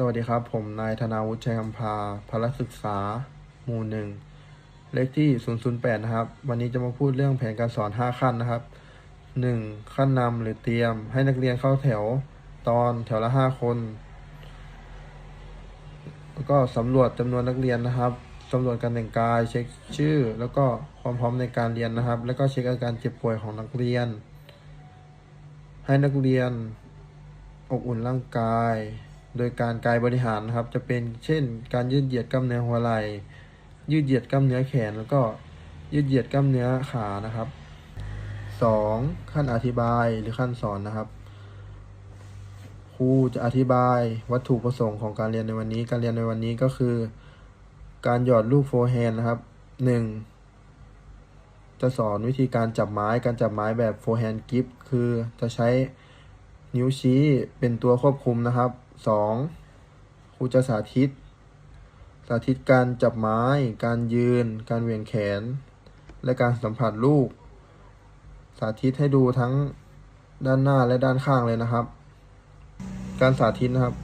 สวัสดีครับ ผมนายธนาวุฒิชัยคำพาพลศึกษา หมู่หนึ่งเลขที่ 008 นะครับ วันนี้จะมาพูดเรื่องแผนการสอน 5 ขั้นนะครับ 1. ขั้นนำหรือเตรียม ให้นักเรียนเข้าแถวตอนแถวละ 5 คน แล้วก็สำรวจจำนวนนักเรียนนะครับสำรวจการแต่งกาย เช็คชื่อ แล้วก็ความพร้อมในการเรียนนะครับ แล้วก็เช็คอาการเจ็บป่วยของนักเรียน ให้นักเรียนอบอุ่นร่างกาย โดยการกายบริหารนะครับ จะเป็นเช่น การยืดเหยียดกล้ามเนื้อหัวไหล่ยืดเหยียดกล้ามเนื้อแขน แล้วก็ยืดเหยียดกล้ามเนื้อขานะครับ 2. ขั้นอธิบายหรือขั้นสอนนะครับครูจะอธิบายวัตถุประสงค์ของการเรียนในวันนี้ การเรียนในวันนี้ก็คือ การหยอดลูกโฟร์แฮนด์นะครับ 1. จะสอนวิธีการจับไม้ การจับไม้แบบโฟร์แฮนด์กิฟคือจะใช้นิ้วชี้เป็นตัวควบคุมนะครับ 2. ครูจะสาธิต สาธิตการจับไม้ การยืน การเหวี่ยงแขน และการสัมผัสลูก สาธิตให้ดูทั้งด้านหน้าและด้านข้างเลยนะครับ การสาธิตนะครับ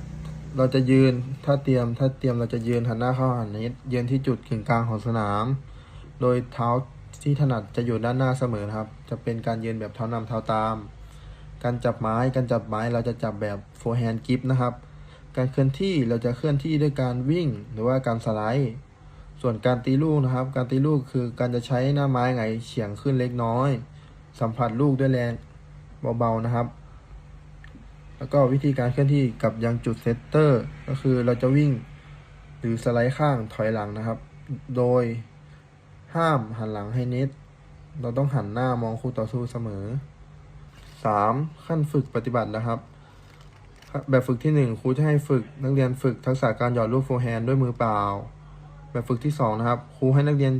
เราจะยืนถ้าเตรียมถ้าเตรียมเราจะยืนหันหน้าเข้าหันนี้ยืนที่จุดกึ่งกลางของสนาม โดยเท้าที่ถนัดจะอยู่ด้านหน้าเสมอครับ จะเป็นการยืนแบบเท้านำเท้าตาม การจับไม้การจับไม้เราจะจับแบบโฟร์แฮนด์กิฟนะครับ การเคลื่อนที่เราจะเคลื่อนที่ด้วยการวิ่งหรือว่าการสไลด์ ส่วนการตีลูกนะครับ การตีลูกคือการจะใช้หน้าไม้ไงเฉียงขึ้นเล็กน้อย สัมผัสลูกด้วยแรงเบาๆนะครับ แล้วก็วิธีการเคลื่อนที่กับยังจุดเซตเตอร์ ก็คือเราจะวิ่งหรือสไลด์ข้างถอยหลังนะครับ โดยห้ามหันหลังให้เน็ตเราต้องหันหน้ามองคู่ต่อสู้เสมอ 3. ขั้นฝึกปฏิบัตินะครับ แบบฝึกที่ 1 ครูจะให้ฝึกนักเรียนฝึกทักษะการหยอดลูกโฟร์แฮนด์ด้วยมือเปล่า แบบฝึกที่ 2 นะครับ ครูให้นักเรียน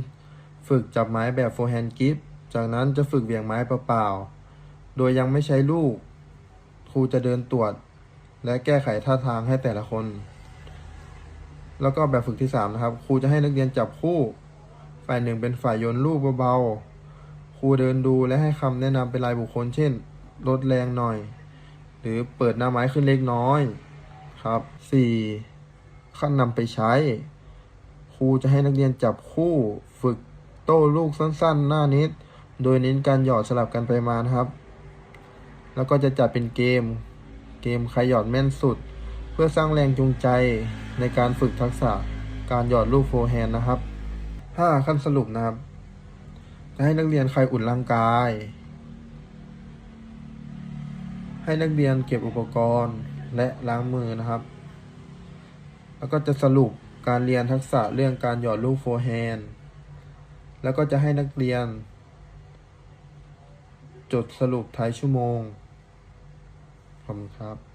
ฝึกจับไม้แบบโฟร์แฮนด์กิฟจากนั้นจะฝึกเหวี่ยงไม้เปล่าๆ โดยยังไม่ใช้ลูก ครูจะเดินตรวจ และแก้ไขท่าทางให้แต่ละคน แล้วก็แบบฝึกที่ 3 นะครับ ครูจะให้นักเรียนจับคู่ ฝ่ายหนึ่งเป็นฝ่ายโยนลูกเบาๆ ครูเดินดูและให้คำแนะนำเป็นรายบุคคลเช่น ลดแรงหน่อย หรือเปิดหน้าไม้ขึ้นเล็กน้อยครับ 4. ขั้นนำไปใช้ ครูจะให้นักเรียนจับคู่ฝึกโต้ลูกสั้นๆ หน้านิด โดยเน้นการหยอดสลับกันไปมานะครับ แล้วก็จะจัดเป็นเกม เกมใครหยอดแม่นสุด เพื่อสร้างแรงจูงใจในการฝึกทักษะการหยอดลูกโฟร์แฮนด์นะครับ 5. ขั้นสรุปนะครับ จะให้นักเรียนใครอุ่นร่างกาย ให้นักเรียนเก็บอุปกรณ์และล้างมือนะครับ แล้วก็จะสรุปการเรียนทักษะเรื่องการหยอดลูกโฟร์แฮนด์แล้วก็จะให้นักเรียน จดสรุปท้ายชั่วโมงขอบคุณครับ